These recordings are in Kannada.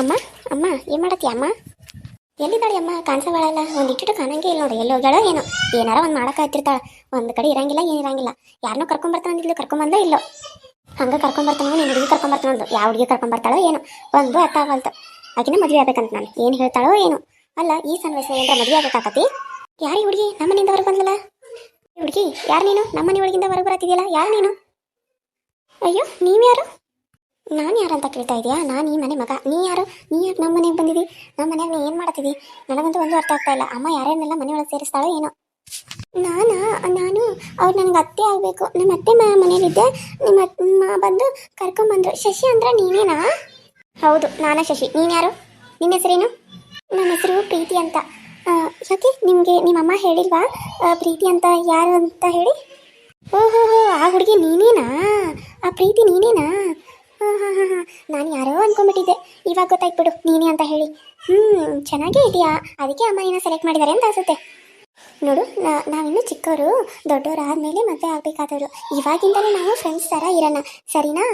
ಅಮ್ಮ ಅಮ್ಮ, ಏನು ಮಾಡತ್ತಿ ಅಮ್ಮ? ಎಲ್ಲಿದ್ದಾಳೆ ಅಮ್ಮ? ಕಾಣಿಸಬಾಳಲ್ಲ ಒಂದು ಇಟ್ಟಿಟ್ಟು ಕಾಣಂಗೆ ಇಲ್ಲ ನೋಡಿ ಎಲ್ಲೋಗ್ಯಾಳ ಏನೋ. ಏನಾರ ಒಂದು ಮಾಡಕ್ಕೆ ಹತ್ತಿರ್ತಾಳೆ ಒಂದು ಕಡೆ ಇರಂಗಿಲ್ಲ, ಏನು ಇರಂಗಿಲ್ಲ. ಯಾರನ್ನೂ ಕರ್ಕೊಂಬರ್ತಾನೆ ಅಂದಿದ್ಲು ಕರ್ಕೊಂಬಂದ ಇಲ್ಲೋ. ಹಂಗೆ ಕರ್ಕೊಂಬರ್ತಾನೆ ನೀನು ಹುಡುಗಿ ಕರ್ಕೊಂಬರ್ತಾನೆ ಅಂದು ಯಾವ ಹುಡುಗಿ ಕರ್ಕೊಂಬರ್ತಾಳೋ ಏನೋ. ಒಂದು ಅರ್ಥ ಆಗಲ್ತು ಆಕಿನ ಮದುವೆ ಆಗ್ಬೇಕಂತ ನಾನು. ಏನು ಹೇಳ್ತಾಳೋ ಏನು. ಅಲ್ಲ, ಈ ಸಣ್ಣ ವಯಸ್ಸಿನ ಏನಾರ ಮದುವೆ ಆಗ್ಬೇಕಾಕತಿ? ಯಾರು ಹುಡುಗಿ? ನಮ್ಮನಿಂದ ಹೊರಗೆ ಬಂದಲ್ಲ ಹುಡುಗಿ, ಯಾರು ನೀನು? ನಮ್ಮನೆ ಒಳಗಿಂದ ಹೊರಗೆ ಬರತ್ತಿದೆಯಲ್ಲ? ಯಾರು ನೀನು? ಅಯ್ಯೋ, ನೀವ್ಯಾರು? ನಾನು ಯಾರಂತ ಕೇಳ್ತಾ ಇದೀಯಾ? ನಾನು ಈ ಮನೆ ಮಗ. ನೀ ಯಾರು? ನೀ ಯಾರು ನಮ್ಮ ಮನೆಗೆ ಬಂದಿದ್ದಿ ನಮ್ಮ ಮನೆಯಾಗ ಏನು ಮಾಡ್ತಿದ್ದಿ ನನಗಂತೂ ಒಂದು ಅರ್ಥ ಆಗ್ತಾ ಇಲ್ಲ. ಅಮ್ಮ ಯಾರನ್ನೆಲ್ಲ ಒಳಗೆ ಸೇರಿಸ್ತಾಳೋ ಏನೋ. ನಾನು? ನಾನು ಅವ್ರು ನನಗೆ ಅತ್ತೆ ಆಗಬೇಕು. ನಮ್ಮ ಅತ್ತೆ ಮ ಮನೇಲಿದ್ದೆ ನಿಮ್ಮ ಅಮ್ಮ ಬಂದು ಕರ್ಕೊಂಬಂದ್ರು. ಶಶಿ ಅಂದ್ರೆ ನೀನೇನಾ? ಹೌದು, ನಾನು ಶಶಿ. ನೀನು ಯಾರು? ನಿನ್ನ ಹೆಸರೇನು? ನನ್ನ ಹೆಸರು ಪ್ರೀತಿ ಅಂತ. ಯಾಕೆ ನಿಮಗೆ ನಿಮ್ಮಮ್ಮ ಹೇಳಿಲ್ವಾ? ಪ್ರೀತಿ ಅಂತ ಯಾರು ಅಂತ ಹೇಳಿ? ಓಹೋ ಆ ಹುಡುಗಿ ನೀನೇನಾ? ಆ ಪ್ರೀತಿ ನೀನೇನಾ? ನಾನು ಯಾರೋ ಅನ್ಕೊಂಡ್ಬಿಟ್ಟಿದ್ದೆ. ಇವಾಗ ಗೊತ್ತಾಯ್ತು ಬಿಡು ನೀನೇ ಅಂತ ಹೇಳಿ. ಹ್ಞೂ ಚೆನ್ನಾಗೇ ಇದೆಯಾ? ಅದಕ್ಕೆ ಅಮ್ಮ ಏನೋ ಸೆಲೆಕ್ಟ್ ಮಾಡಿದ್ದಾರೆ ಅಂತ ಅನ್ಸುತ್ತೆ. ನೋಡು ನಾವಿನ್ನೂ ಚಿಕ್ಕವರು, ದೊಡ್ಡವರು ಆದಮೇಲೆ ಮದುವೆ ಆಗಬೇಕಾದವರು. ಇವಾಗಿಂದಲೇ ನಾವು ಫ್ರೆಂಡ್ಸ್ ಥರ ಇರೋಣ. ಸರಿನಾ?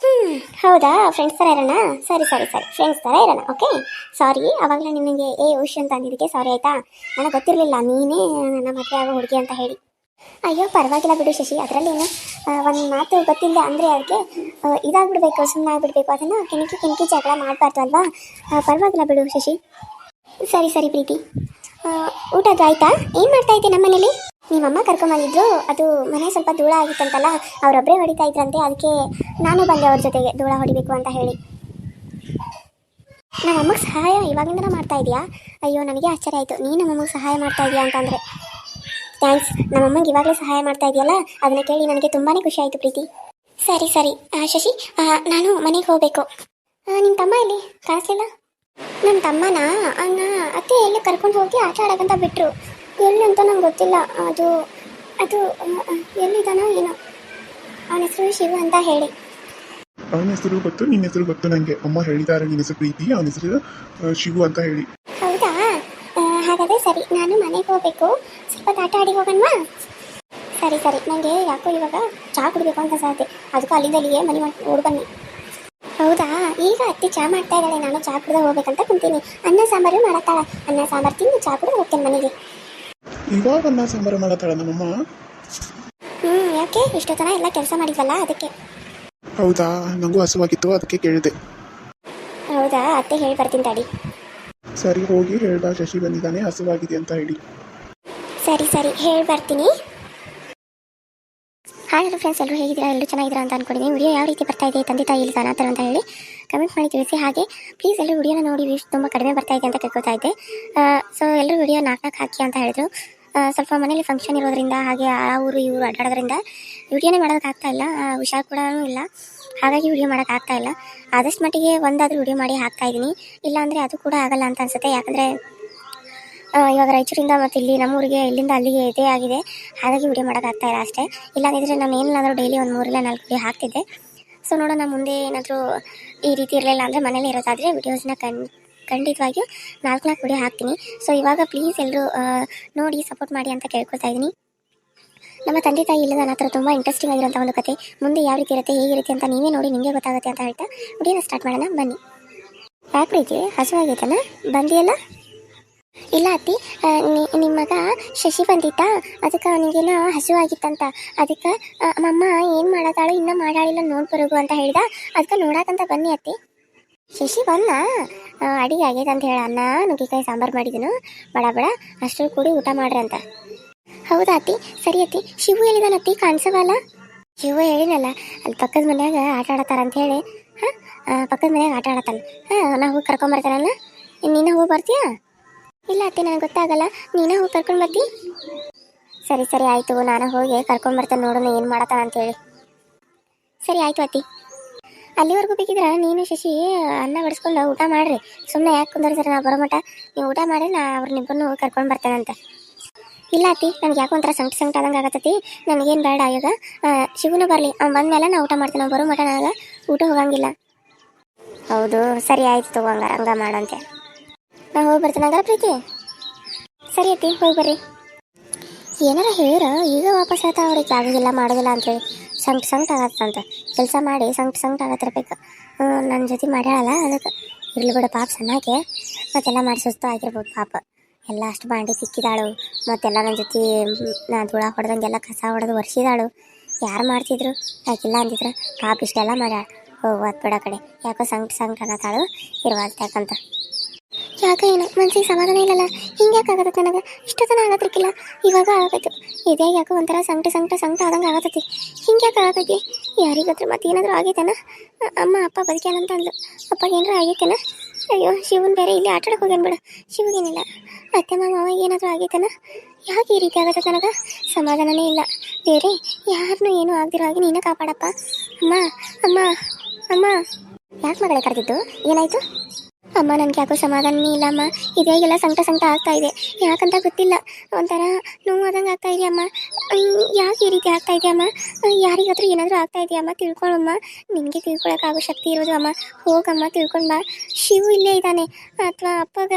ಹ್ಞೂ ಹೌದಾ? ಫ್ರೆಂಡ್ಸ್ ಥರ ಇರೋಣ? ಸರಿ ಸರಿ ಸರಿ. ಫ್ರೆಂಡ್ಸ್ ಥರ ಇರೋಣ ಓಕೆ ಸಾರಿ ಅವಾಗಲೇ ನಿನಗೆ, ಏ, ಉಷ್ ಅಂತ ಅಂದಿದ್ದಕ್ಕೆ ಸಾರಿ ಆಯಿತಾ? ನನಗೆ ಗೊತ್ತಿರಲಿಲ್ಲ, ನೀನೇ ನನ್ನ ಮದುವೆ ಆಗೋ ಹುಡುಗಿ ಅಂತ ಹೇಳಿ. ಅಯ್ಯೋ, ಪರವಾಗಿಲ್ಲ ಬಿಡು ಶಶಿ, ಅದರಲ್ಲೇನು? ಒಂದು ಮಾತು ಗೊತ್ತಿಲ್ಲ ಅಂದರೆ ಅವ್ರಿಗೆ ಇದಾಗ್ಬಿಡ್ಬೇಕು ಸುಮ್ಮನೆ ಆಗ್ಬಿಡ್ಬೇಕು ಅದನ್ನು ಕೆಣಕಿ ಕೆಣಕಿ ಜಗಳ ಮಾಡಬಾರ್ದು ಅಲ್ವಾ? ಪರವಾಗಿಲ್ಲ ಬಿಡು ಶಶಿ. ಸರಿ ಸರಿ ಪ್ರೀತಿ. ಊಟದ್ದು ಆಯ್ತಾ? ಏನು ಮಾಡ್ತಾ ಇದ್ದೆ ನಮ್ಮ ಮನೇಲಿ ನಿಮ್ಮಮ್ಮ ಕರ್ಕೊಂಬಂದಿದ್ರು, ಅದು ಮನೆ ಸ್ವಲ್ಪ ಧೂಳ ಆಗಿತ್ತಂತಲ್ಲ ಅವರೊಬ್ಬರೇ ಹೊಡಿತಾ ಇದ್ರಂತೆ, ಅದಕ್ಕೆ ನಾನು ಬಂದೆ ಅವ್ರ ಜೊತೆಗೆ ಧೂಳ ಹೊಡಿಬೇಕು ಅಂತ ಹೇಳಿ. ನಮ್ಮಮ್ಮಗೆ ಸಹಾಯ ಇವಾಗಿಂದನೇ ಮಾಡ್ತಾ ಇದೆಯಾ? ಅಯ್ಯೋ, ನನಗೆ ಆಶ್ಚರ್ಯ ಆಯಿತು. ನೀನು ನಮ್ಮಮ್ಮಗೆ ಸಹಾಯ ಮಾಡ್ತಾ ಇದೆಯಾ ಅಂತಂದರೆ. ಥ್ಯಾಂಕ್ಸ್ ನಮ್ಮಮ್ಮಂಗೆ ಇವಾಗಲೇ ಸಹಾಯ ಮಾಡ್ತಾ ಇದೆಯಲ್ಲ? ಅದನ್ನ ಕೇಳಿ ನನಗೆ ತುಂಬಾ ಖುಷಿ ಆಯಿತು ಪ್ರೀತಿ. ಸರಿ ಸರಿ. ಶಶಿ ನಾನು ಮನೆಗೆ ಹೋಗಬೇಕು. ನಿಮ್ಮ ತಮ್ಮ ಇಲ್ಲಿ ಕಾಣಿಸ್ಲಿಲ್ಲ? ನಮ್ಮ ತಮ್ಮನ? ಅನ್ನ ಅತ್ತೆ ಎಲ್ಲಿ ಕರ್ಕೊಂಡು ಹೋಗಿ ಆಟ ಆಡೋಕ್ಕಂತ ಬಿಟ್ಟರು ಎಲ್ಲಿ ಅಂತ ನಂಗೆ ಗೊತ್ತಿಲ್ಲ. ಅದು ಅದು ಎಲ್ಲಿದ್ದಾನೋ ಏನೋ. ಅವನ ಹೆಸರು ಶಿವ ಅಂತ ಹೇಳಿ. ಅವನ ಹೆಸರು ಗೊತ್ತು ನಿನ್ನ ಹೆಸರು ಗೊತ್ತು ನನಗೆ ಅಮ್ಮ ಹೇಳಿದ್ದಾರೆ ನಿನ್ನ ಹೆಸರು ಪ್ರೀತಿ ಅವನ ಹೆಸರು ಶಿವು ಅಂತ ಹೇಳಿ. ಹೌದಾ? ಹಾಗಾದ್ರೆ ಸರಿ ನಾನು ಮನೆಗೆ ಹೋಗಬೇಕು. ಸ್ವಲ್ಪ ಆಟ ಆಡಿ ಹೋಗನ್ವಾ? ಸರಿ ಸರಿ. ನನಗೆ ಯಾಕೋ ಇವಾಗ ಚಹಾ ಕುಡಿಬೇಕು ಅಂತ ಸಾಧ್ಯ. ಅದಕ್ಕೂ ಅಲ್ಲಿಂದ ಅಲ್ಲಿಗೆ ಮನೆ ಮಾಡಿ ಓಡ್ ಬನ್ನಿ. ಹೌದಾ? ಈಗ ಅತ್ತಿ ಚಹಾ ಮಾಡ್ತಾ ಇದ್ದಾಳೆ. ನಾನು ಚಹಾ ಕುಡ್ದು ಹೋಗ್ಬೇಕಂತ ಕುಂತೀನಿ. ಅನ್ನ ಸಾಂಬಾರು ಮಾಡತ್ತಾಳ. ಅನ್ನ ಸಾಂಬಾರು ತಿಂದು ಚಹಾ ಕುಡಿದು ಹೋಗ್ತೇನೆ ಮನೆಗೆ. ಇವಾಗ ಅನ್ನ ಸಾಂಬಾರು ಮಾಡತ್ತಾಳ ನಮ್ಮಮ್ಮ? ಹ್ಞೂ ಯಾಕೆ? ಇಷ್ಟೊತ್ತನ ಎಲ್ಲ ಕೆಲಸ ಮಾಡಿದ್ವಲ್ಲ ಅದಕ್ಕೆ. ಹೌದಾ? ನನಗೂ ಹಸುವಾಗಿತ್ತು. ಅದಕ್ಕೆ ಕೇಳಿದೆ. ಹೌದಾ? ಅತ್ತೆ ಹೇಳಿ ಬರ್ತೀನಿ ತಡಿ. ಸರಿ ಹೋಗಿ ಹೇಳ್ಬಾ. ಶಶಿ ಬಂದಿದ್ದಾನೆ. ಹಸುವಾಗಿದೆ ಅಂತ ಹೇಳಿ. ಸರಿ ಸರಿ, ಹೇಳಿ ಬರ್ತೀನಿ. ಹಲೋ ಫ್ರೆಂಡ್ಸ್ ಎಲ್ಲರೂ ಹೇಗಿದ್ದೀರಾ? ಎಲ್ಲರೂ ಚೆನ್ನಾಗಿದ್ದೀರಾ ಅಂತ ಅನ್ಕೊಂಡಿದ್ದೀನಿ. ವಿಡಿಯೋ ಯಾವ ರೀತಿ ಬರ್ತಾ ಇದೆ? ತಂದೆ, ತಾಯಿ, ಇಲ್ಲ ಅಂತ ಹೇಳಿ ಕಮೆಂಟ್ ಮಾಡಿ ತಿಳಿಸಿ. ಹಾಗೆ ಪ್ಲೀಸ್ ಎಲ್ಲರೂ ವಿಡಿಯೋನ ನೋಡಿ ವಿಶ್ ತುಂಬ ಕಡಿಮೆ ಬರ್ತಾ ಇದೆ ಅಂತ ಕೇಳ್ಕೊತಾ ಇದ್ದೆ. ಸೊ ಎಲ್ಲರೂ ವಿಡಿಯೋ ನಾಲ್ಕು ನಾಲ್ಕು ಹಾಕಿ ಅಂತ ಹೇಳಿದ್ರು. ಸ್ವಲ್ಪ ಮನೇಲಿ ಫಂಕ್ಷನ್ ಇರೋದ್ರಿಂದ ಹಾಗೆ ಆ ಊರು ಇವರು ಅಡ್ಡಾಡೋದ್ರಿಂದ ವಿಡಿಯೋನೇ ಮಾಡೋದಕ್ಕೆ ಆಗ್ತಾ ಇಲ್ಲ. ಹುಷಾರು ಕೂಡ ಇಲ್ಲ. ಹಾಗಾಗಿ ವಿಡಿಯೋ ಮಾಡೋಕೆ ಆಗ್ತಾ ಇಲ್ಲ. ಆದಷ್ಟು ಮಟ್ಟಿಗೆ ಒಂದಾದರೂ ವಿಡಿಯೋ ಮಾಡಿ ಹಾಕ್ತಾ ಇದ್ದೀನಿ. ಇಲ್ಲಾಂದರೆ ಅದು ಕೂಡ ಆಗಲ್ಲ ಅಂತ ಅನ್ಸುತ್ತೆ. ಯಾಕಂದರೆ ಇವಾಗ ರಾಯಚೂರಿಂದ ಮತ್ತು ಇಲ್ಲಿ ನಮ್ಮೂರಿಗೆ, ಇಲ್ಲಿಂದ ಅಲ್ಲಿಗೆ ಇದೇ ಆಗಿದೆ. ಹಾಗಾಗಿ ವಿಡಿಯೋ ಮಾಡೋಕ್ಕಾಗ್ತಾ ಇಲ್ಲ ಅಷ್ಟೇ. ಇಲ್ಲಾಂದಿದ್ರೆ ನಾನು ಏನಿಲ್ಲಾಂದ್ರೂ ಡೈಲಿ ಒಂದು ಮೂರಿಲ್ಲ ನಾಲ್ಕು ವಿಡಿಯೋ ಹಾಕ್ತಿದ್ದೆ. ಸೊ ನೋಡೋಣ, ಮುಂದೆ ಏನಾದರೂ ಈ ರೀತಿ ಇರಲಿಲ್ಲ ಅಂದರೆ ಮನೇಲಿ ಇರೋದಾದರೆ ವಿಡಿಯೋಸ್ನ ಕಣ್ ಖಂಡಿತವಾಗಿಯೂ ನಾಲ್ಕು ನಾಲ್ಕು ವಿಡಿಯೋ ಹಾಕ್ತೀನಿ. ಸೊ ಇವಾಗ ಪ್ಲೀಸ್ ಎಲ್ಲರೂ ನೋಡಿ ಸಪೋರ್ಟ್ ಮಾಡಿ ಅಂತ ಕೇಳ್ಕೊತಾ ಇದ್ದೀನಿ. ನಮ್ಮ ತಂದೆ ತಾಯಿ ಇಲ್ಲದ ನನ್ನ ತುಂಬ ಇಂಟ್ರೆಸ್ಟಿಂಗ್ ಆಗಿರೋಂಥ ಒಂದು ಕತೆ. ಮುಂದೆ ಯಾವ ರೀತಿ ಇರುತ್ತೆ ಹೇಗಿರುತ್ತೆ ಅಂತ ನೀವೇ ನೋಡಿ, ನಿಮಗೆ ಗೊತ್ತಾಗುತ್ತೆ ಅಂತ ಹೇಳ್ತಾ ವಿಡಿಯೋನ ಸ್ಟಾರ್ಟ್ ಮಾಡೋಣ. ಬನ್ನಿ. ಯಾಕೆ ಪ್ರೀತಿ? ಹಸುವಾಗೈತನ? ಬಂದಿಯಲ್ಲ? ಇಲ್ಲ ಅತ್ತಿ ನಿಮ್ಮ ಮಗ ಶಶಿ ಬಂದಿತ್ತ? ಅದಕ್ಕೆ ಅವನಿಗೇನು ಹಸು ಆಗಿತ್ತಂತ ಅದಕ್ಕೆ ಮಮ್ಮ ಏನು ಮಾಡತ್ತಾಳು ಇನ್ನೂ ಮಾಡಾಳಿಲ್ಲ ನೋಡಿ ಅಂತ ಹೇಳಿದ. ಅದಕ್ಕೆ ನೋಡಾಕಂತ ಬನ್ನಿ ಅತ್ತಿ. ಶಶಿ ಬಂದ? ಅಡಿಗೆ ಆಗೈತೆ ಅಂತ ಹೇಳ. ಅನ್ನ, ನುಗ್ಗಿಕಾಯಿ, ಸಾಂಬಾರು ಮಾಡಿದನು. ಬಡ ಬಡ ಅಷ್ಟು ಕೂಡಿ ಊಟ ಮಾಡ್ರಿ ಅಂತ. ಹೌದಾ ಅತ್ತಿ? ಸರಿ ಅತ್ತಿ. ಶಿವು ಹೇಳಿದಾನ ಅತ್ತಿ? ಕಾಣಿಸವಲ್ಲ ಶಿವು ಹೇಳಿನಲ್ಲ, ಅಲ್ಲಿ ಪಕ್ಕದ ಮನ್ಯಾಗ ಆಟ ಆಡತ್ತಾರ ಅಂತ ಹೇಳಿ. ಹಾಂ? ಪಕ್ಕದ ಮನ್ಯಾಗ ಆಟ ಆಡತ್ತಾನ. ಹಾಂ ನಾ ಹೋಗಿ ಕರ್ಕೊಂಬರ್ತಾನಲ್ಲ? ನೀನು ಹೋಗಿ ಬರ್ತೀಯಾ? ಇಲ್ಲ ಅತ್ತೆ, ನನಗೆ ಗೊತ್ತಾಗಲ್ಲ. ನೀನೇ ಹೋಗಿ ಕರ್ಕೊಂಡು ಬರ್ತಿ? ಸರಿ ಸರಿ, ಆಯಿತು. ನಾನು ಹೋಗಿ ಕರ್ಕೊಂಡು ಬರ್ತೇನೆ ನೋಡೋಣ ಏನು ಮಾಡತ್ತಾನ ಅಂತೇಳಿ ಸರಿ, ಆಯಿತು ಅತ್ತಿ. ಅಲ್ಲಿವರೆಗೂ ಬೇಕಿದ್ರೆ ನೀನು ಶಶಿ ಅನ್ನ ಬಡಿಸ್ಕೊಂಡು ಊಟ ಮಾಡ್ರಿ. ಸುಮ್ಮನೆ ಯಾಕೆ ಕುಂದರ್ತಾರೆ ನಾವು ಬರೋ ಮಟ ನೀವು ಊಟ ಮಾಡಿ, ನಾ ಅವ್ರನ್ನಿಬ್ಬರನ್ನು ಹೋಗಿ ಕರ್ಕೊಂಡು ಬರ್ತೇನಂತ ಇಲ್ಲ ಅತ್ತಿ, ನನಗೆ ಯಾಕೋ ಒಂಥರ ಸಂಕಟ ಸಂಕಟ ಆದಂಗೆ ಆಗತ್ತತಿ ನನಗೇನು ಬೇಡ ಇವಾಗ ಶಿವನು ಬರಲಿ. ಅವ್ನು ಬಂದಮೇಲೆ ನಾನು ಊಟ ಮಾಡ್ತೀನಿ. ನಾವು ಬರೋ ಮಟ ನನಗೆ ಊಟ ಹೋಗಂಗಿಲ್ಲ. ಹೌದು, ಸರಿ, ಆಯ್ತು ತಗೋ, ಹಂಗಾರ, ಹಂಗ ಮಾಡಂತೆ ನಾ ಹೋಗಿ ಬರ್ತೀನಿ ಪ್ರೀತಿ? ಸರಿ ಅತ್ತಿ, ಹೋಗಿ ಬರ್ರಿ. ಏನಾರ ಹೇಳ ಈಗ ವಾಪಸ್ ಆಯ್ತಾ ಅವ್ರಿಗೆ ಆಗೋದಿಲ್ಲ ಮಾಡೋದಿಲ್ಲ ಅಂತೇಳಿ. ಸಂಕ್ಟ್ ಸಂಕ್ಟ್ ಆಗತ್ತಂತ. ಕೆಲಸ ಮಾಡಿ ಸಂಕ್ಟ್ ಸಂಕ್ಟ್ ಆಗತ್ತಿರ್ಬೇಕು. ನನ್ನ ಜೊತೆ ಮಾಡ್ಯಾಳಲ್ಲ ಅದಕ್ಕೆ. ಇರ್ಲಿ ಬಿಡು ಪಾಪ ಸಣ್ಣಾಕೆ ಮತ್ತೆಲ್ಲ ಮಾಡಿ ಸುಸ್ತು ಆಗಿರ್ಬೋದು ಪಾಪ. ಎಲ್ಲ ಅಷ್ಟು ಬಾಂಡಿ ಸಿಕ್ಕಿದಾಳು ಮತ್ತೆಲ್ಲ ನನ್ನ ಜೊತೆ ನಾ ಧೂಳ ಹೊಡೆದಂಗೆಲ್ಲ ಕಸ ಹೊಡೆದು ಒರೆಸಿದಾಳು. ಯಾರು ಮಾಡ್ತಿದ್ರು? ಯಾಕಿಲ್ಲ ಅಂದಿದ್ರು? ಪಾಪ ಇಷ್ಟೆಲ್ಲ ಮಾಡ್ಯಾಳ. ಹೋಗ್ವಾತ್ ಬಿಡ ಕಡೆ ಯಾಕೋ ಸಂಕ್ಟ್ ಸಂಕ್ಟ್ ಅನ್ನತಾಳು ಇರುವಂತ ಯಾಕಂತ. ಯಾಕೆ ಏನು? ಮನ್ಸಿಗೆ ಸಮಾಧಾನ ಇಲ್ಲಲ್ಲ? ಹಿಂಗೆ ಯಾಕೆ ಆಗತ್ತೆ ನನಗೆ? ಇಷ್ಟೊತ್ತನ ಆಗತ್ತಿರ್ಕಿಲ್ಲ ಇವಾಗ ಆಗತ್ತೆ ಇದೇ ಯಾಕೋ ಒಂಥರ ಸಂಕಟ ಸಂಕಟ ಸಂಕಟ ಆದಂಗೆ ಆಗತ್ತೈತಿ ಹಿಂಗೆ ಯಾಕೆ ಆಗತೈತಿ ಯಾರಿಗಾದ್ರೂ ಮತ್ತೆ ಏನಾದರೂ ಆಗೈತೇನ? ಅಮ್ಮ, ಅಪ್ಪ ಬದುಕ್ಯಾನಂತ ಅಂದ್ಲು. ಅಪ್ಪ ಏನಾರು ಆಗೈತೇನ? ಅಯ್ಯೋ, ಶಿವನ್ ಬೇರೆ ಇಲ್ಲಿ ಆಟಾಡಕ್ಕೆ ಹೋಗ್ಯಾನ ಬಿಡು. ಶಿವಗೇನಿಲ್ಲ ಅತ್ತೆ, ಮಾವ ಏನಾದರೂ ಆಗೈತೇನ? ಯಾಕೆ ಈ ರೀತಿ ಆಗತ್ತೆ ನನಗೆ? ಸಮಾಧಾನನೇ ಇಲ್ಲ. ಬೇರೆ ಯಾರನ್ನೂ ಏನೂ ಆಗದಿರೋ ಹಾಗೆ ನೀನೇ ಕಾಪಾಡಪ್ಪ. ಅಮ್ಮ ಅಮ್ಮ ಅಮ್ಮ. ಯಾಕೆ ಮಗಳೇ ಕರೆದಿದ್ದು? ಏನಾಯ್ತು? ಅಮ್ಮ ನನಗೆ ಯಾಕೋ ಸಮಾಧಾನನೇ ಇಲ್ಲಮ್ಮ ಇದೇಗೆಲ್ಲ ಸಂಕಟ ಸಂಕಟ ಆಗ್ತಾ ಇದೆ? ಯಾಕಂತ ಗೊತ್ತಿಲ್ಲ. ಒಂಥರ ನೋವು ಆದಂಗೆ ಆಗ್ತಾ ಇದೆ ಅಮ್ಮ? ಅಯ್ಯ್, ಯಾಕೆ ಈ ರೀತಿ ಆಗ್ತಾ ಇದೆಯಮ್ಮ ಯಾರಿಗಾದ್ರೂ ಏನಾದರೂ ಆಗ್ತಾ ಇದೆಯಾ ಅಮ್ಮ? ತಿಳ್ಕೊಳಮ್ಮ. ನಿನಗೆ ತಿಳ್ಕೊಳಕ್ಕಾಗೋ ಶಕ್ತಿ ಇರೋದು ಅಮ್ಮ. ಹೋಗಮ್ಮ ತಿಳ್ಕೊಂಡು ಬಾ. ಶಿವು ಇಲ್ಲೇ ಇದ್ದಾನೆ. ಅಥವಾ ಅಪ್ಪಗ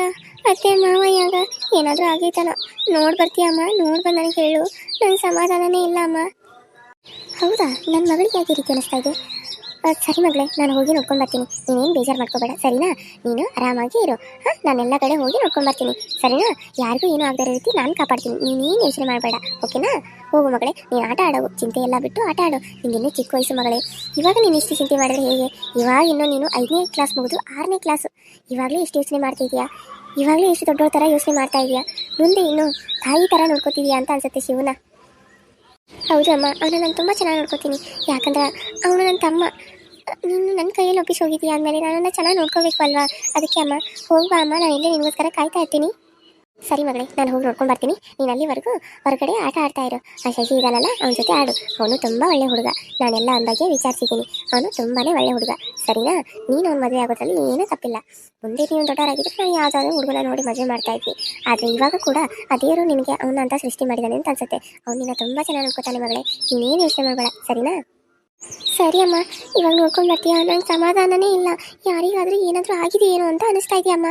ಅತ್ತೆ ಯಾಗ ಏನಾದರೂ ಆಗೈತನ. ನೋಡಿ ಬರ್ತೀಯಮ್ಮ ನೋಡಿ ಬಂದು ನನಗೆ ಹೇಳು. ನನ್ನ ಸಮಾಧಾನನೇ ಇಲ್ಲ ಅಮ್ಮ. ಹೌದಾ? ನನ್ನ ಮಗಳಿಗೆ ಯಾಕೆ ರೀತಿ ಅನಿಸ್ತಾ ಇದೆ? ಸರಿ ಮಗಳೇ, ನಾನು ಹೋಗಿ ನೋಡ್ಕೊಂಡು ಬರ್ತೀನಿ. ನೀನೇನು ಬೇಜಾರು ಮಾಡ್ಕೋಬೇಡ, ಸರಿನಾ? ನೀನು ಆರಾಮಾಗಿ ಇರು. ಹಾಂ, ನಾನೆಲ್ಲ ಕಡೆ ಹೋಗಿ ನೋಡ್ಕೊಂಡು ಬರ್ತೀನಿ. ಸರಿನಾ? ಯಾರಿಗೂ ಏನೂ ಆಗದೇ ರೀತಿ ನಾನು ಕಾಪಾಡ್ತೀನಿ. ನೀನೇನು ಯೋಚನೆ ಮಾಡಬೇಡ, ಓಕೆನಾ? ಹೋಗು ಮಗಳೇ, ನೀನು ಆಟ ಆಡೋ, ಚಿಂತೆ ಎಲ್ಲ ಬಿಟ್ಟು ಆಟ ಆಡು. ನಿಂಗಿನ್ನೂ ಚಿಕ್ಕ ವಯಸ್ಸು ಮಗಳೇ. ಇವಾಗ ನೀನು ಇಷ್ಟು ಚಿಂತೆ ಮಾಡಿದ್ರೆ ಹೇಗೆ? ಇವಾಗ ಇನ್ನೂ ನೀನು ಐದನೇ ಕ್ಲಾಸ್ ಮುಗಿದು ಆರನೇ ಕ್ಲಾಸು ಇವಾಗಲೇ ಇಷ್ಟು ಯೋಚನೆ ಮಾಡ್ತಿದ್ಯಾ ಇವಾಗಲೇ ಇಷ್ಟು ದೊಡ್ಡವ್ರ ಥರ ಯೋಚನೆ ಮಾಡ್ತಾ ಇದೆಯಾ? ಮುಂದೆ ಇನ್ನು ತಾಯಿ ಥರ ನೋಡ್ಕೋತಿದ್ಯಾ ಅಂತ ಅನ್ಸುತ್ತೆ ಶಿವನ. ಹೌದು ಅಮ್ಮ ಅವನ ನಾನು ತುಂಬ ಚೆನ್ನಾಗಿ ನೋಡ್ಕೋತೀನಿ. ಯಾಕಂದ್ರೆ ಅವನು ನನ್ನ ತಮ್ಮ. ನೀನು ನನ್ನ ಕೈಯಲ್ಲಿ ಒಪ್ಪಿಸಿ ಹೋಗಿದ್ದೀಯ ಅಂದಮೇಲೆ ನಾನು ಚೆನ್ನಾಗಿ ನೋಡ್ಕೋಬೇಕು ಅಲ್ವಾ? ಅದಕ್ಕೆ ಅಮ್ಮ ಹೋಗ್ಬಾ ಅಮ್ಮ, ನಾನು ಇಲ್ಲೇ ನಿಮಗೋಸ್ಕರ ಕಾಯ್ತಾ ಇರ್ತೀನಿ. ಸರಿ ಮಗಳೇ, ನಾನು ಹೋಗಿ ನೋಡ್ಕೊಂಡು ಬರ್ತೀನಿ. ನೀನು ಅಲ್ಲಿವರೆಗೂ ಹೊರಗಡೆ ಆಟ ಆಡ್ತಾ ಇರು. ಆ ಶಶಿ ಇದಾನಲ್ಲ, ಅವನ ಜೊತೆ ಆಡು. ಅವನು ತುಂಬ ಒಳ್ಳೆ ಹುಡುಗ. ನಾನೆಲ್ಲ ಅವನ ಬಗ್ಗೆ ವಿಚಾರಿಸಿದ್ದೀನಿ. ಅವನು ತುಂಬಾ ಒಳ್ಳೆ ಹುಡುಗ. ಸರಿನಾ? ನೀನು ಅವ್ನು ಮದುವೆ ಆಗೋದ್ರಲ್ಲಿ ಏನೂ ತಪ್ಪಿಲ್ಲ. ಮುಂದೆ ನೀನು ದೊಡ್ಡವರಾಗಿದ್ದರೆ ನಾವು ಯಾವುದಾದ್ರೂ ಹುಡುಗನ ನೋಡಿ ಮದುವೆ ಮಾಡ್ತಾ ಇದ್ವಿ. ಆದರೆ ಇವಾಗ ಕೂಡ ಅದೇರು ನಿನಗೆ ಅವನ ಅಂತ ಸೃಷ್ಟಿ ಮಾಡಿದ್ದಾನೆ ಅಂತ ಅನ್ಸುತ್ತೆ. ಅವನಿನ್ನ ನಿನ್ನ ತುಂಬ ಚೆನ್ನಾಗಿ ನೋಡ್ಕೊತಾನೆ ಮಗಳೇ. ನೀನೇನು ಯೋಚನೆ ಮಾಡಬೇಡ. ಸರಿನಾ? ಸರಿ ಅಮ್ಮ. ಇವಾಗ ನೋಡ್ಕೊಂಡು ಬರ್ತೀಯ? ನಂಗೆ ಸಮಾಧಾನನೇ ಇಲ್ಲ. ಯಾರಿಗಾದರೂ ಏನಾದರೂ ಆಗಿದೆಯೇನು ಅಂತ ಅನಿಸ್ತಾ ಇದೆಯಮ್ಮ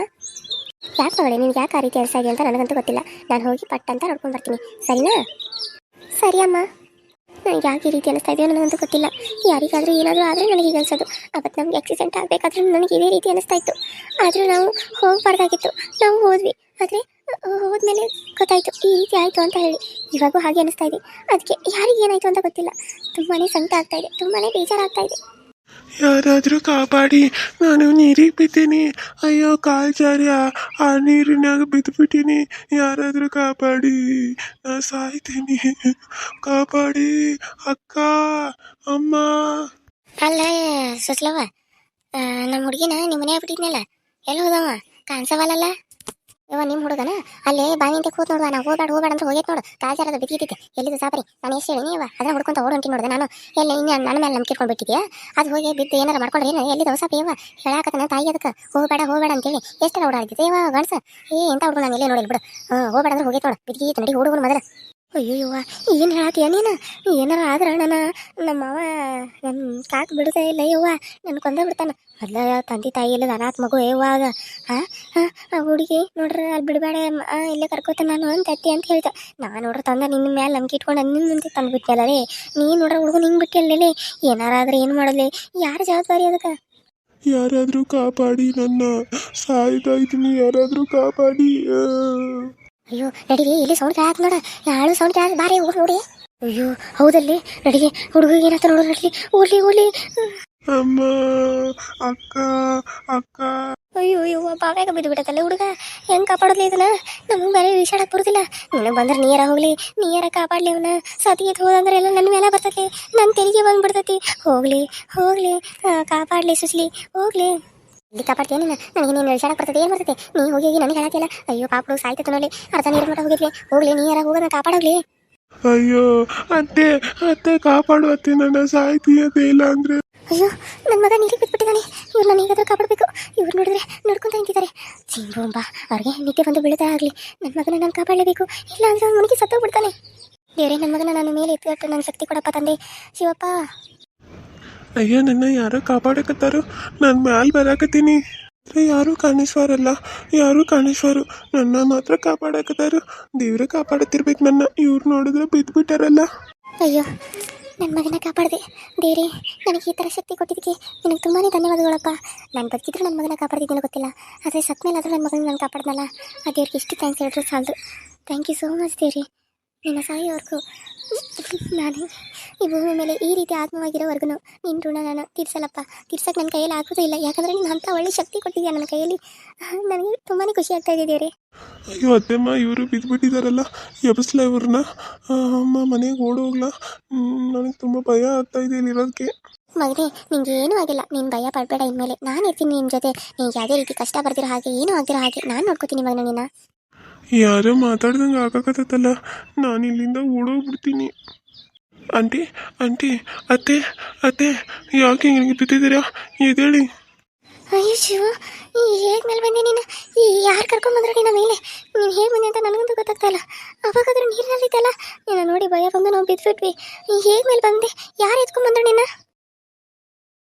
ಯಾಕೆ ಮಗಳೇ ನಿನ್ಗೆ ಯಾಕೆ ಆ ರೀತಿ ಅನಿಸ್ತಾ ಅಂತ ನನಗಂತೂ ಗೊತ್ತಿಲ್ಲ. ನಾನು ಹೋಗಿ ಪಟ್ ಅಂತ ನೋಡ್ಕೊಂಡು ಬರ್ತೀನಿ. ಸರಿನಾ? ಸರಿ ಅಮ್ಮ. ನನಗೆ ಯಾಕೆ ಈ ರೀತಿ ಅನಿಸ್ತಾ ಇದೆಯೋ ನನಗಂತೂ ಗೊತ್ತಿಲ್ಲ. ಯಾರಿಗಾದರೂ ಏನಾದರೂ ಆದರೆ ನನಗೆ ಈಗ ಅನಿಸೋದು ಅವತ್ತು ನಮಗೆ ಆಕ್ಸಿಡೆಂಟ್ ಆಗಬೇಕಾದ್ರೂ ನನಗೆ ಇದೇ ರೀತಿ ಅನಿಸ್ತಾ ಇತ್ತು. ಆದರೂ ನಾವು ಹೋಗಬಾರ್ದಾಗಿತ್ತು. ನಾವು ಹೋದ್ವಿ. ಆದರೆ ಹೋದ್ಮೇಲೆ ಗೊತ್ತಾಯಿತು. ಈ ರೀತಿ ಆಯಿತು ಅಂತ ಹೇಳಿ. ಇವಾಗೂ ಹಾಗೆ ಅನಿಸ್ತಾ ಇದೆ. ಅದಕ್ಕೆ ಯಾರಿಗೆ ಏನಾಯಿತು ಅಂತ ಗೊತ್ತಿಲ್ಲ. ತುಂಬಾ ಸಂಕಟ ಆಗ್ತಾಯಿದೆ ತುಂಬಾ ಬೇಜಾರಾಗ್ತಾ ಇದೆ. ಯಾರಾದರೂ ಕಾಪಾಡಿ. ನಾನು ನೀರಿಗೆ ಬಿದ್ದೀನಿ ಅಯ್ಯೋ ಕಾಲ್ ಜಾರಿ ಆ- ಆ ನೀರಿನಾಗ ಬಿದ್ದುಬಿಟ್ಟಿನಿ ಯಾರಾದರೂ ಕಾಪಾಡಿ. ನಾ ಸಾಯ್ತೀನಿ. ಕಾಪಾಡಿ. ಅಕ್ಕ, ಅಮ್ಮ. ಅಲ್ಲ ಸುಸ್ಲವ ನಮ್ಮ ಹುಡುಗಿನ ನಿಮ್ಮ ಮನೆ ಬಿಟ್ಟಿದ್ನಲ್ಲ. ಎಲ್ಲಿ ಹೋದವ? ಕಾಣಿಸವಲ್ಲ ಇವ ನಿಮ್ಮ ಹುಡುಗನ? ಅಲ್ಲೇ ಬಾವಿಂತೆ ಕೂತ್ ನೋಡುವ ನಾ ಹೋಗ್ಬೇಡ ಹೋಗ್ಬೇಡ ಅಂತ ಹೋಗೈತೆ ನೋಡು. ಕಾಜಾರದ ಬಿದ್ದಿದ್ದೆ ಎಲ್ಲಿದು ಸಾಪರಿ ನಾನು ಎಷ್ಟು ಹೇಳಿ ನೀವ ಅದನ್ನ ಹುಡ್ಕೊಂತ ಓಡ್ ಹೊಂಟಿ ನೋಡಿದೆ ನಾನು. ಎಲ್ಲ, ಇನ್ನು ನನ್ನ ಮೇಲೆ ನಂಬಿಕೆ ಇಟ್ಕೊಂಡು ಬಿಟ್ಟಿದ್ಯಾ ಅದು ಹೋಗಿ ಬಿದ್ದು ಏನಾರ ಮಾಡ್ಕೊಂಡ್ರೆ ಏನು? ಎಲ್ಲಿದ ಸಾಪಿ ಇವ ಹೇಳಾಕತ್ತ ತಾಯಿ ಅದಕ್ಕೆ? ಹೋಗ್ಬೇಡ ಹೋಗ್ಬೇಡ ಅಂತೇಳಿ. ಎಷ್ಟು ಓಡಾಡಿದ್ದೆ? ಇವ ಗಣಸ ಏ ಎಂತ ಹುಡುಗ ನಾನು ಎಲ್ಲೇ ನೋಡಿಲ್ಲ ಬಿಡು. ಹೋಗಬೇಡ ಹೋಗ್ಬೇಡ ಅಂದ್ರೆ ಹೋಗೈತೆ ನೋಡು. ಬಿದ್ದಿತ್ತು ನಡಿ, ಹುಡುಗನ ಮೊದಲು. ಅಯ್ಯೋ ಏನು ಹೇಳತ್ತೀಯ ನೀನು? ಏನಾರ ಆದ್ರೆ ನನ್ನ, ನಮ್ಮ ಮಾವ ನನ್ನ ಕಾಕ್ ಬಿಡದೇ ಇಲ್ಲ ಯವ್ವ ನನ್ನ ಕೊಂದ ಬಿಡ್ತಾನೆ. ಮೊದ್ಲ ತಂದೆ ತಾಯಿ ಇಲ್ಲದ ಅನಾಥ ಮಗು ಯವ್ವಾಗ ಹಾಂ ಆ ಹುಡುಗಿ ನೋಡ್ರಿ ಅಲ್ಲಿ ಬಿಡಬೇಡ ಇಲ್ಲೇ ಕರ್ಕೋತ ನಾನು ಅಂತ ಅತ್ತಿ ಅಂತ ಹೇಳ್ತ. ನಾನು ನೋಡ್ರಿ ತಂದ ನಿನ್ನ ಮೇಲೆ ನಂಬಿಕೆ ಇಟ್ಕೊಂಡು ನಿನ್ನ ಮುಂದೆ ತಂದು ಬಿಟ್ಟಲ್ಲ ರೀ. ನೀನು ನೋಡ್ರಿ ಹುಡುಗನ ಹಿಂಗೆ ಬಿಟ್ಟಿಲ್ಲ ಏನಾರ ಆದ್ರೆ ಏನು ಮಾಡಲಿ? ಯಾರು ಜವಾಬ್ದಾರಿ ಅದಕ್ಕೆ? ಯಾರಾದರೂ ಕಾಪಾಡಿ ನನ್ನ. ಸಾಯ್ತಾ ಇದ್ದೀನಿ, ಯಾರಾದರೂ ಕಾಪಾಡಿ. ಅಯ್ಯೋ ನಡಿಗೆ ಇಲ್ಲಿ ಸೌಂಡ್ ಕ್ಯಾಕ್ ನೋಡ. ಯಾಳು ಸೌಂಡ್ ಕೇಳ ಬಾರಿ ಊರ್ ನೋಡಿ. ಅಯ್ಯೋ ಹೌದಲ್ಲಿ ನಡಿಗೆ ಹುಡುಗಿಗೆ ಏನಂತ ನೋಡು ನಡ್ಲಿ ಓಡ್ಲಿ ಓಡ್ಲಿ ಅಮ್ಮ ಅಕ್ಕ ಅಕ್ಕ. ಅಯ್ಯೋ ಅಯ್ಯೋ ಬಾವ್ಯಾಗ ಬಿದ್ದು ಬಿಡತ್ತಲ್ಲ ಹುಡುಗ. ಹೆಂಗ್ ಕಾಪಾಡೋದ್ಲಿ ಇದನ್ನ? ನಮ್ಗೆ ಬೇರೆ ವಿಷಾಡಕ್ ಬರುದಿಲ್ಲ. ನಿನಗೆ ಬಂದ್ರೆ ನೀರ ಹೋಗ್ಲಿ? ನೀರ ಕಾಪಾಡ್ಲಿ ಅವನ? ಸತಿಗೆ ಹೋದಂದ್ರೆ ಎಲ್ಲ ನನ್ನ ಮೇಲೆ ಬರ್ತತಿ. ನನ್ನ ತೆರಿಗೆ ಬಂದ್ಬಿಡ್ತತಿ. ಹೋಗ್ಲಿ ಹೋಗ್ಲಿ. ಕಾಪಾಡ್ಲಿ ಸುಸ್ಲಿ. ಹೋಗ್ಲಿ. ಇಲ್ಲಿ ಕಾಪಾಡ್ತೀಯ ನೀನು? ನನಗೆ ನೀನು ವಿಷಾಡಕ್ ಬರ್ತದೆ? ಏನು ಬರ್ತದೆ? ನೀ ಹೋಗಿ ಹೋಗಿ ನನಗೆ ಹೇಳತ್ತಿಲ್ಲ ಅಯ್ಯೋ ಪಾಪಡು ಸಾಯ್ತೈತೆ ನೋಡಿ ಅರ್ಧ ನೀರು ಮಟ್ಟ ಹೋಗಿದ್ವಿ. ಹೋಗ್ಲಿ ನೀರ ಹೋಗೋದನ್ನ ಕಾಪಾಡೋಗ್ಲಿ. ಅಯ್ಯೋ ಅತ್ತೆ ಅತ್ತೆ ಕಾಪಾಡು ಅತ್ತೆ ನನ್ನ ಸಾಯ್ತೀಯತೆ ಇಲ್ಲ ಅಂದ್ರೆ. ಅಯ್ಯೋ ನನ್ನ ಮಗ ನೀರಿಗೆ ಬಿಟ್ಬಿಟ್ಟಿದ್ದಾನೆ ಇವ್ರು ನಾನು ಹೇಗಾದ್ರೂ ಕಾಪಾಡಬೇಕು. ಇವ್ರು ನೋಡಿದ್ರೆ ನೋಡ್ಕೊಂತ ನಿಂತಿದ್ದಾರೆ. ಚಿಂಬೋಂಬ ಅವ್ರಿಗೆ ನಿದ್ದೆ ಬಂದು ಬೀಳ್ತಾ ಆಗಲಿ. ನನ್ನ ಮಗನ ನಾನು ಕಾಪಾಡಲೇಬೇಕು. ಇಲ್ಲ ಅಂದ್ರೆ ಅವ್ನು ಮುಳುಗಿ ಸತ್ತೋಗ್ಬಿಡ್ತಾನೆ. ದೇವರೇ ನನ್ನ ಮಗನ ನಾನು ಮೇಲೆ ಎತ್ತಿಟ್ಟು ನನ್ನ ಶಕ್ತಿ ಕೊಡಪ್ಪ ತಂದೆ. ಶಿವಪ್ಪ. ಅಯ್ಯೋ, ನನ್ನ ಯಾರೋ ಕಾಪಾಡಕತ್ತಾರು? ನಾನು ಮ್ಯಾಲ್ ಬರಾಕತ್ತೀನಿ. ಯಾರು ಕಾಣಿಸ್ವಾರಲ್ಲ ಯಾರು ಕಾಣಿಸ್ವಾರು ನನ್ನ ಮಾತ್ರ ಕಾಪಾಡಕತ್ತಾರು? ದೇವ್ರ ಕಾಪಾಡತಿರ್ಬೇಕು ನನ್ನ. ಇವ್ರು ನೋಡಿದ್ರೆ ಬಿದ್ದುಬಿಟ್ಟಾರಲ್ಲ ಅಯ್ಯೋ ನನ್ನ ಮಗನ ಕಾಪಾಡಿದೆ. ದೇವ್ರಿ, ನನಗೆ ಈ ಥರ ಶಕ್ತಿ ಕೊಟ್ಟಿದ್ದಕ್ಕೆ ನಿನಗೆ ತುಂಬಾ ಧನ್ಯವಾದಗಳಪ್ಪ. ನಾನು ಬದುಕಿದ್ರು ನನ್ನ ಮಗನ ಕಾಪಾಡಿದ್ದೀನಿ ಗೊತ್ತಿಲ್ಲ. ಆದರೆ ಸತ್ ಮೇಲೆ ನನ್ನ ಮಗನ ನಾನು ಕಾಪಾಡ್ದಲ್ಲ. ಆ ದೇವ್ರಿಗೆ ಇಷ್ಟು ಥ್ಯಾಂಕ್ಸ್ ಹೇಳಿದ್ರು ಸಾಲ್ದು. ಥ್ಯಾಂಕ್ ಯು ಸೋ ಮಚ್ ದೇವ್ರಿ. ನಿನ್ನ ಸಾಯೋವರೆಗೂ ನಾನು ಈ ಭೂಮಿ ಮೇಲೆ ಈ ರೀತಿ ಆತ್ಮವಾಗಿರೋವರೆಗೂ ನಿನ್ನ ಋಣ ನಾನು ತೀರ್ಸಲ್ಲಪ್ಪ. ತೀರ್ಸಕ್ಕೆ ನನ್ನ ಕೈಯಲ್ಲಿ ಆಗೋದೇ ಇಲ್ಲ. ಯಾಕಂದರೆ ನೀನು ಅಂಥ ಒಳ್ಳೆ ಶಕ್ತಿ ಕೊಟ್ಟಿದ್ಯಾ ನನ್ನ ಕೈಯಲ್ಲಿ? ನನಗೆ ತುಂಬಾ ಖುಷಿ ಆಗ್ತಾ ಇದೆ ದೇವ್ರಿ. ಅಯ್ಯೋ ಅತ್ತೆಮ್ಮ ಇವರು ಬಿದ್ದುಬಿಟ್ಟಿದಾರಲ್ಲ ಎಬ್ಸ್ಲ ಇವ್ರನ್ನ. ಅಮ್ಮ ಮನೆಗೆ ಓಡೋಗ್ಲ ನನಗೆ ತುಂಬ ಭಯ ಆಗ್ತಾ ಇದೆ ಇಲ್ಲಿರೋದಕ್ಕೆ. ಮಗನೇ ನಿಂಗೆ ಏನೂ ಆಗಿಲ್ಲ. ನೀನು ಭಯ ಪಡಬೇಡ ಇನ್ಮೇಲೆ. ನಾನು ಇರ್ತೀನಿ ನಿಮ್ಮ ಜೊತೆ. ನಿಂಗೆ ಯಾವುದೇ ರೀತಿ ಕಷ್ಟ ಬರ್ದಿರೋ ಹಾಗೆ ಏನೂ ಆಗ್ದಿರೋ ಹಾಗೆ ನಾನು ನೋಡ್ಕೋತೀನಿ ಮಗನ ನಿನ್ನ. ಯಾರೋ ಮಾತಾಡ್ದಂಗೆ ಆಗಕತ್ತಲ್ಲ ನಾನು ಇಲ್ಲಿಂದ ಓಡೋಗ್ಬಿಡ್ತೀನಿ ಆಂಟಿ ಆಂಟಿ, ಅತ್ತೆ ಅತ್ತೆ, ಯಾಕೆ ಹಿಂಗೆ ಬಿದ್ದಿದ್ದೀರಾ ಎದೇಳಿ ಅಯ್ಯೋ ಶಿವ ಹೇಗೆ ಮೇಲೆ ಬಂದೆ ನೀನು? ಯಾರು ಕರ್ಕೊಂಡ್ಬಂದ್ರೆ ನಿನ್ನ ಮೇಲೆ? ನೀನು ಹೇಗೆ ಬಂದೆ ಅಂತ ನನಗಂತೂ ಗೊತ್ತಾಗ್ತಾ ಇಲ್ಲ. ಅವಾಗಾದ್ರೂ ನೀರಿನಲ್ಲಿದ್ದಲ್ಲ? ನಿನ್ನ ನೋಡಿ ಭಯ ಬಂದು ನಾವು ಬಿದ್ದುಬಿಟ್ವಿ ಹೇಗೆ ಮೇಲೆ ಬಂದೆ? ಯಾರು ಎತ್ಕೊಂಬಂದ್ರು ನಿನ್ನ?